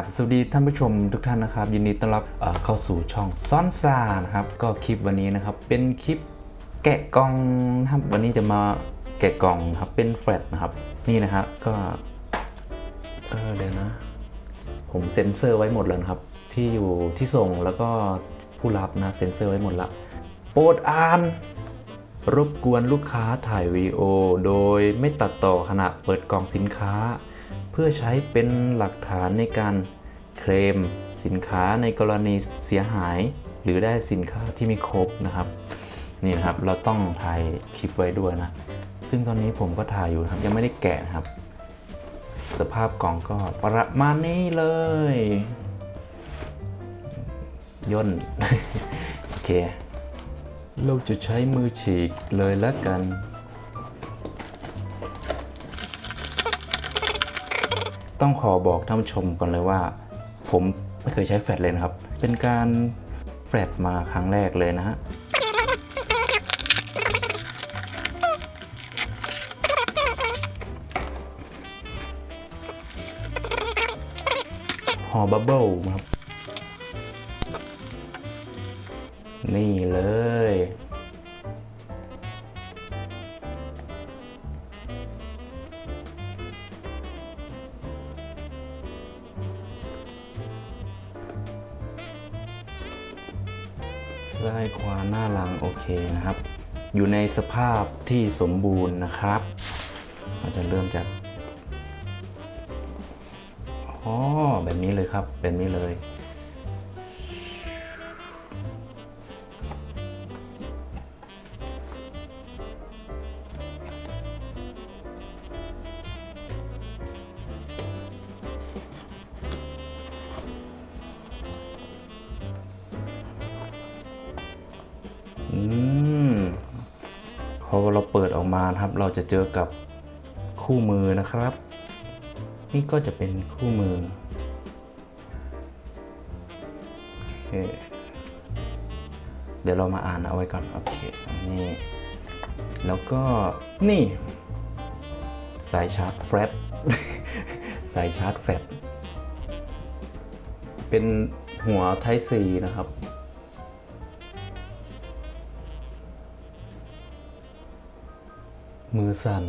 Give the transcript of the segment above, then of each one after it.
กับสวัสดีท่านผู้ชมทุกท่านนะครับ ยินดีต้อนรับเเข้าสู่ช่องซ่อนซานะครับ ก็คลิปวันนี้นะครับ เป็นคลิปแกะกล่องนะครับวันนี้จะมาแกะกล่องครับเป็นแฟลตนะครับ นี่นะครับก็เออเดี๋ยวนะ ผมเซ็นเซอร์ไว้หมดแล้วครับ ที่อยู่ที่ส่งแล้วก็ผู้รับนะเซ็นเซอร์ไว้หมดละโปรดอ่านรบกวนลูกค้าถ่ายวีดีโอ โดยไม่ตัดต่อขณะเปิดกล่องสินค้า พื่อใช้เป็นหลักฐานในการเคลมสินค้าในกรณีเสียหาย หรือได้สินค้าที่ไม่ครบนะครับนี่นะครับเราต้องถ่ายคลิปไว้ด้วยนะ ซึ่งตอนนี้ผมก็ถ่ายอยู่ครับยังไม่ได้แกะนะครับ สภาพกล่องก็ประมาณนี้เลยย่นโอเค เราจะใช้มือฉีกเลยแล้วกัน ต้องขอบอกท่านผู้ชมก่อนเลยว่า ผมไม่เคยใช้แฟลชเลยนะครับ เป็นการแฟลชมาครั้งแรกเลยนะฮะหอบับเบิลครับ นี่เลย ซ้ายขวาหน้าหลังโอเคนะครับ อยู่ในสภาพที่สมบูรณ์นะครับ เราจะเริ่มจากอ๋อแบบนี้เลยครับแบบนี้เลย อเราเปิดออกมาครับ เราจะเจอกับคู่มือนะครับ นี่ก็จะเป็นคู่มือเดี๋ยวเรามาอ่านเอาไว้ก่อนโอเคนี่แล้วก็นี่ สายชาร์จแฟลชสายชาร์จแฟลชเป็นหัว Type C นะครับ มือสั่น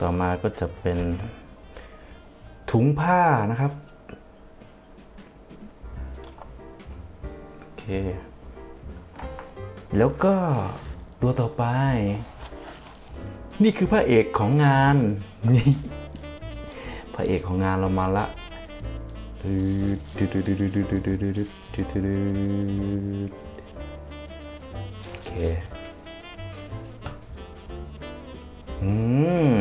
ต่อมาก็จะเป็นถุงผ้านะครับ โอเค แล้วก็ตัวต่อไป นี่คือพระเอกของงานนี่พระเอกของงานเรามาละโอเค อืม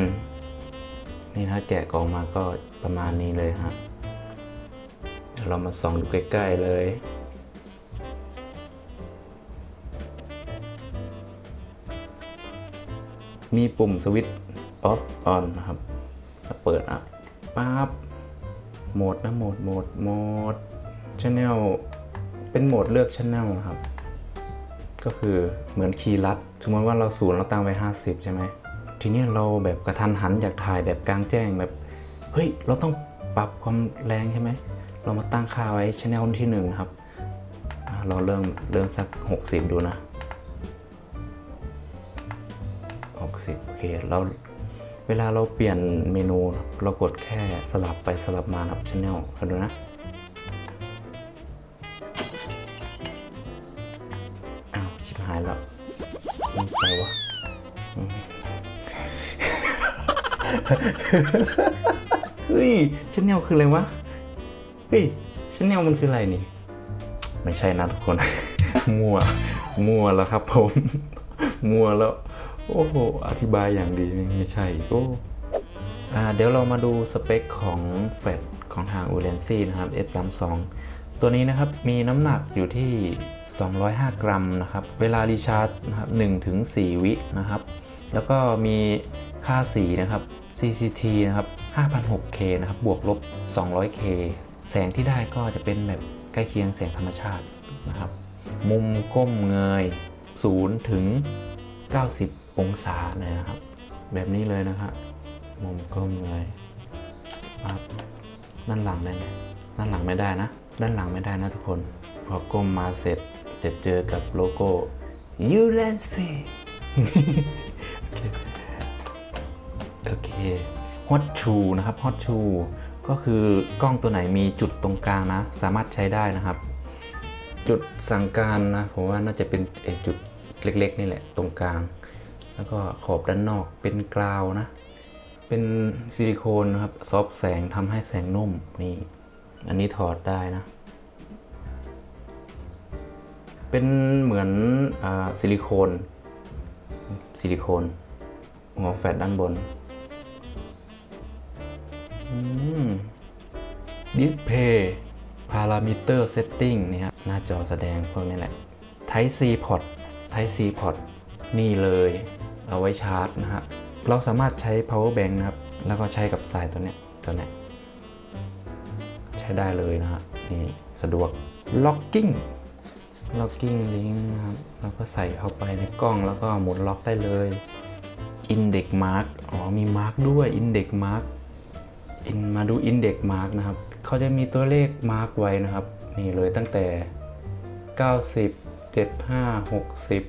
นี่ถ้าแกะกล่องมาก็ประมาณนี้เลยฮะเดี๋ยวเรามาส่องดูใกล้ๆเลย มีปุ่มสวิตช์ off on นนะครับถ้าเปิดอะปั๊บโหมดนะโหมดโหมดโหมด channel เป็นโหมดเลือก channel นะครับ ก็คือเหมือนคีย์ลัดสมมติว่าเราศูนย์เราตั้งไว้ 50 ใช่ไหม ทีนี้เราแบบกระทันหันอยากถ่ายแบบกลางแจ้งแบบเฮ้ยเราต้องปรับความแรงใช่ไหมเรามาตั้งค่าไว้ชแนลที่1นะครับเราเริ่มเริ่มสัก 60 ดูนะ 60 โอเคเราเวลาเราเปลี่ยนเมนู เรากดแค่สลับไปสลับมาครับชแนลกันดูนะ เฮ้ยชแนลคืออะไรวะ เฮ้ยชแนลมันคืออะไรนี่ ไม่ใช่นะทุกคน มั่ว มั่วแล้วครับผม มั่วแล้ว โอ้โห อธิบายอย่างดีนี่ไม่ใช่ โอ้อ่าเดี๋ยวเรามาดูสเปคของแฟลชของทาง u l e n c y นะครับ F32 ตัวนี้นะครับมีน้ำหนักอยู่ที่ 205 กรัมนะครับ เวลารีชาร์จนะครับ1ถึง4วินะครับ แล้วก็มี ค่าสีนะครับ CCT นะครับ 5,006K นะครับ บวกลบ 200K แสงที่ได้ก็จะเป็นแบบใกล้เคียงแสงธรรมชาตินะครับ มุมก้มเงย 0 ถึง 90 องศานะครับ แบบนี้เลยนะครับ มุมก้มเงยปั๊บนั่นหลังได้ไหมด้านหลังไม่ได้นะ ด้านหลังไม่ได้นะทุกคน พอก้มมาเสร็จจะเจอกับโลโก้ u l a n c y โอเค Hot Shoe นะครับ Hot Shoe ก็คือกล้องตัวไหนมีจุดตรงกลางนะ สามารถใช้ได้นะครับ จุดสั่งการนะผมว่าน่าจะเป็นจุดเล็กๆนี่แหละตรงกลาง แล้วก็ขอบด้านนอกเป็นกราวนะ เป็นซิลิโคนนะครับซอฟแสงทำให้แสงนุ่มนี่ อันนี้ถอดได้นะ เป็นเหมือนอซิลิโคนซิลิโคนหัวแฟลตด้านบน ดิสเพย์พารามิเตอร์เซตติ้งนี่ครับหน้าจอแสดงพวกนี้แหละ Type C port Type C port นี่เลย เอาไว้ชาร์จนะฮะ เราสามารถใช้ power bank นะครับ แล้วก็ใช้กับสายตัวเนี้ยตัวเนี้ยใช้ได้เลยนะฮะ นี่สะดวก locking locking link นะครับแล้วก็ใส่เข้าไปในกล้องแล้วก็หมุนล็อกได้เลย index mark อ๋อมี mark ด้วย index mark มาดู index mark นะครับเขาจะมีตัวเลข mark ไว้นะครับนี่เลยตั้งแต่ 90 75 60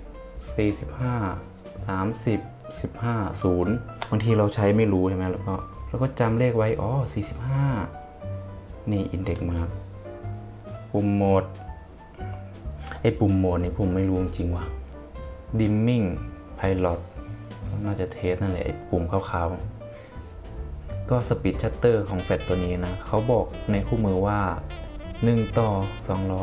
45 30 15 0บางทีเราใช้ไม่รู้ใช่ไหมแล้วก็แล้วก็จำเลขไว้อ๋อ45 นี่ index mark ปุ่มโหมดไอ้ปุ่มโหมดนี่ผมไม่รู้จริงว่ะ dimming pilot น่าจะเทสนั่นแหละไอ้ปุ่มขาวๆ ก็สปีดชัตเตอร์ของแฟลชตัวนี้นะเขาบอกในคู่มือว่า 1 ต่อ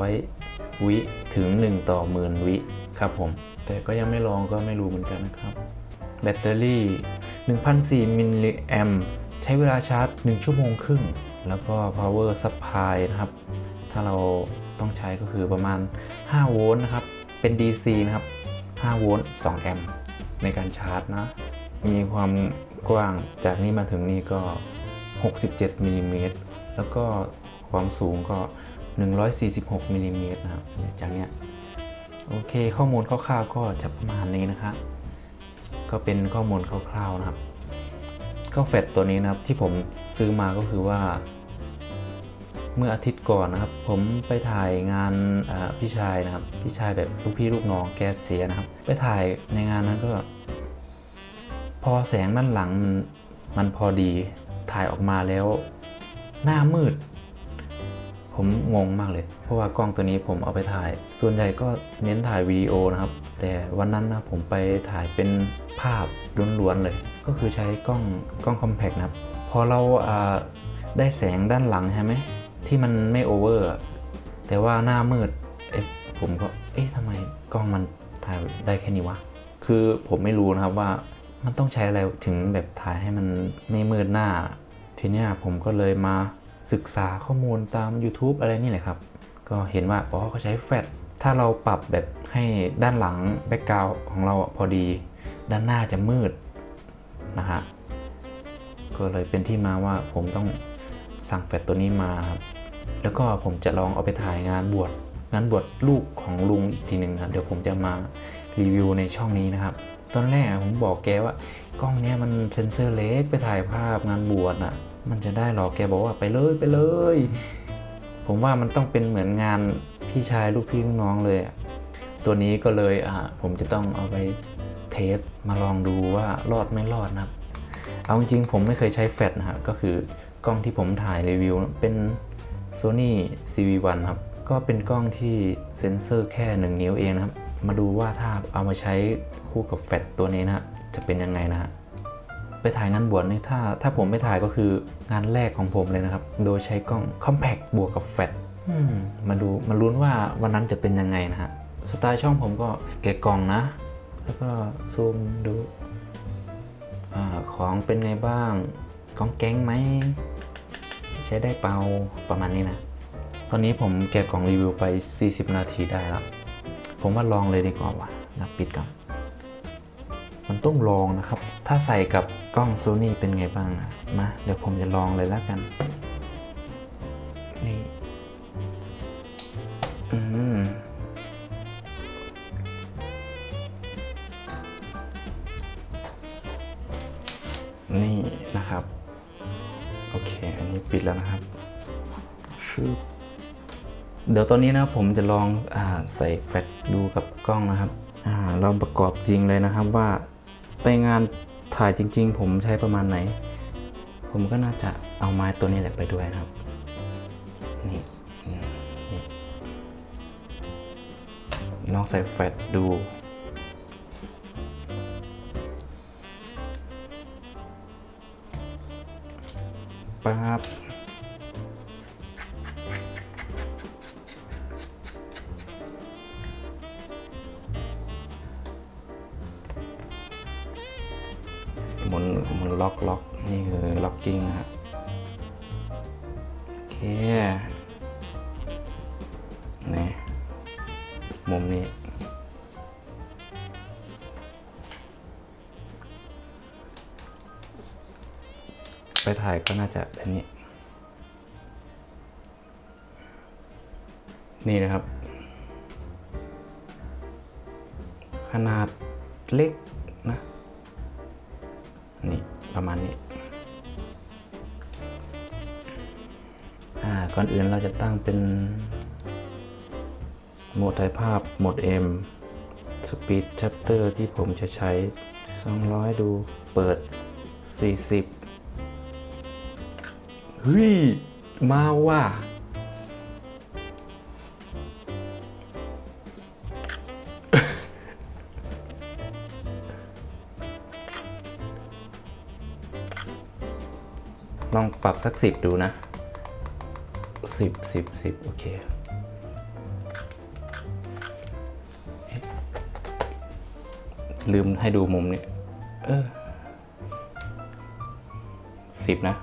200 วิถึง 1 ต่อหมื่นวิครับผม แต่ก็ยังไม่ลองก็ไม่รู้เหมือนกันนะครับ แบตเตอรี่1,400มิลลิแอมใช้เวลาชาร์จ 1 ชั่วโมงครึ่ง แล้วก็ power supply นะครับ ถ้าเราต้องใช้ก็คือประมาณ 5 โวลต์นะครับ เป็น DC นะครับ 5 โวลต์ 2 แอมป์ในการชาร์จนะ มีความ กว้างจากนี้มาถึงนี่ก็ 67มิลลิเมตรแล้วก็ความสูงก็ 146มิลลิเมตรนะครับจากเนี้ยโอเคข้อมูลคร่าวๆก็จะประมาณนี้นะครับก็เป็นข้อมูลคร่าวๆนะครับ ก็แฟตตัวนี้นะครับที่ผมซื้อมาก็คือว่า เมื่ออาทิตย์ก่อนนะครับ ผมไปถ่ายงานพี่ชายนะครับ พี่ชายแบบลูกพี่ลูกน้องแกเสียนะครับ ไปถ่ายในงานนั้นก็ พอแสงด้านหลังมันมันพอดีถ่ายออกมาแล้ว หน้ามืด ผมงงมากเลย เพราะว่ากล้องตัวนี้ผมเอาไปถ่าย ส่วนใหญ่ก็เน้นถ่ายวิดีโอนะครับ แต่วันนั้นนะผมไปถ่ายเป็นภาพล้วนๆเลย ก็คือใช้กล้องกล้องคอมแพกนะครับพอเราได้แสงด้านหลังใช่ไหมที่มันไม่โอเวอร์แต่ว่าหน้ามืดเอ๊ะผมก็เอ๊ะทำไมกล้องมันถ่ายได้แค่นี้วะคือผมไม่รู้นะครับว่า มันต้องใช้อะไรถึงแบบถ่ายให้มันไม่มืดหน้า ทีเนี้ยผมก็เลยมาศึกษาข้อมูลตาม YouTube อะไรนี่แหละครับ ก็เห็นว่าอ๋อเขาใช้แฟลชถ้าเราปรับแบบให้ด้านหลังแบ็กกราวของเราพอดี ด้านหน้าจะมืดนะฮะก็เลยเป็นที่มาว่าผมต้องสั่งแฟลชตัวนี้มาครับแล้วก็ผมจะลองเอาไปถ่ายงานบวชงานบวชลูกของลุงอีกทีหนึ่งนะเดี๋ยวผมจะมารีวิวในช่องนี้นะครับ ตอนแรกผมบอกแกว่ากล้องเนี้ยมันเซ็นเซอร์เล็กไปถ่ายภาพงานบวชอะ มันจะได้หรอแกบอกว่าไปเลยไปเลย ผมว่ามันต้องเป็นเหมือนงานพี่ชายลูกพี่ลูกน้องเลยตัวนี้ก็เลยอ่าผมจะต้องเอาไปเทสมาลองดูว่ารอดไม่รอดนะครับ เอาจริงๆผมไม่เคยใช้แฟลชนะครับก็คือกล้องที่ผมถ่ายรีวิวเป็น Sony CV1 ครับ ก็เป็นกล้องที่เซ็นเซอร์แค่ 1 นิ้วเองนะครับ มาดูว่าถ้าเอามาใช้คู่กับแฟลชตัวนี้นะฮะจะเป็นยังไงนะฮะไปถ่ายงานบวชนี่ถ้าถ้าผมไปถ่ายก็คืองานแรกของผมเลยนะครับ โดยใช้กล้อง Compact บวกกับแฟลชอืมมาดูมาลุ้นว่าวันนั้นจะเป็นยังไงนะฮะสไตล์ช่องผมก็แกะกล่องนะ แล้วก็ซูมดูอาของเป็นไงบ้างกล้องแก๊งไหม ใช้ได้เปล่าประมาณนี้นะ ตอนนี้ผมแกะกล่องรีวิวไป 40 นาทีได้แล้ว ผมว่าลองเลยดีกว่าว่ะนะปิดก่อนมันต้องลองนะครับ ถ้าใส่กับกล้องโซนี่เป็นไงบ้างนะมาเดี๋ยวผมจะลองเลยแล้วกัน นี่ อืมนี่นะครับ โอเค อันนี้ปิดแล้วนะครับชชืบ เดี๋ยวตอนนี้นะผมจะลองอใส่แฟลชดูกับกล้องนะครับ เราประกอบจริงเลยนะครับว่าไปงานถ่ายจริง ๆ ผมใช้ประมาณไหน ผมก็น่าจะเอาไม้ตัวนี้แหละไปด้วยนะครับนี่นี่ลองใส่แฟลชดูปั๊บ นี้ไปถ่ายก็น่าจะแบบนี้ นี่นะครับ ขนาดเล็กนะ นี่ ประมาณนี้ อ่า ก่อนอื่นเราจะตั้งเป็น โหมดถ่ายภาพโหมด M Speed Shutter ที่ผมจะใช้ 200 ดูเปิด 40 เฮ้ย มาว่ะลองปรับสักสิบดูนะสิบสิบสิบโอเค ลืมให้ดูมุมนี้เออสิบนะ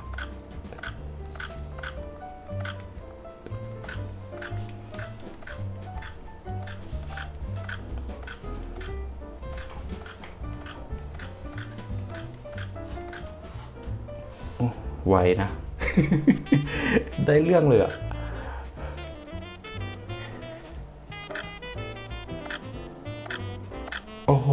โอ้ไวนะ ได้เรื่องเลยอะโอ้โห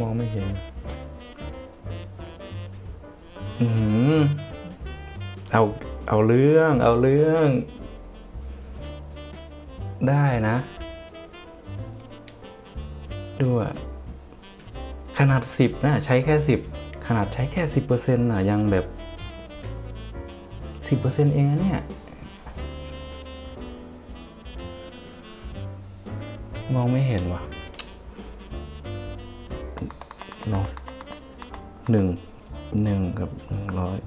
มองไม่เห็น อืมเอา เอาเรื่อง เอาเรื่อง ได้นะดูอะขนาด 10นะใช้แค่ 10 ขนาดใช้แค่ 10%น่ะยังแบบ 10%เองนะเนี่ย มองไม่เห็นว่ะ ลองหนึ่งหนึ่งกับหนึ่งร้อย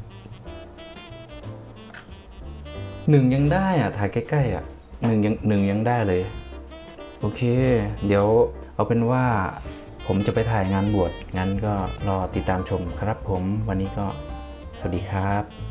หนึ่งยังได้อะ ถ่ายใกล้ๆอะหนึ่งยังหนึ่งยังได้เลย โอเค เดี๋ยวเอาเป็นว่าผมจะไปถ่ายงานบวชงั้นก็รอติดตามชมครับผมวันนี้ก็สวัสดีครับ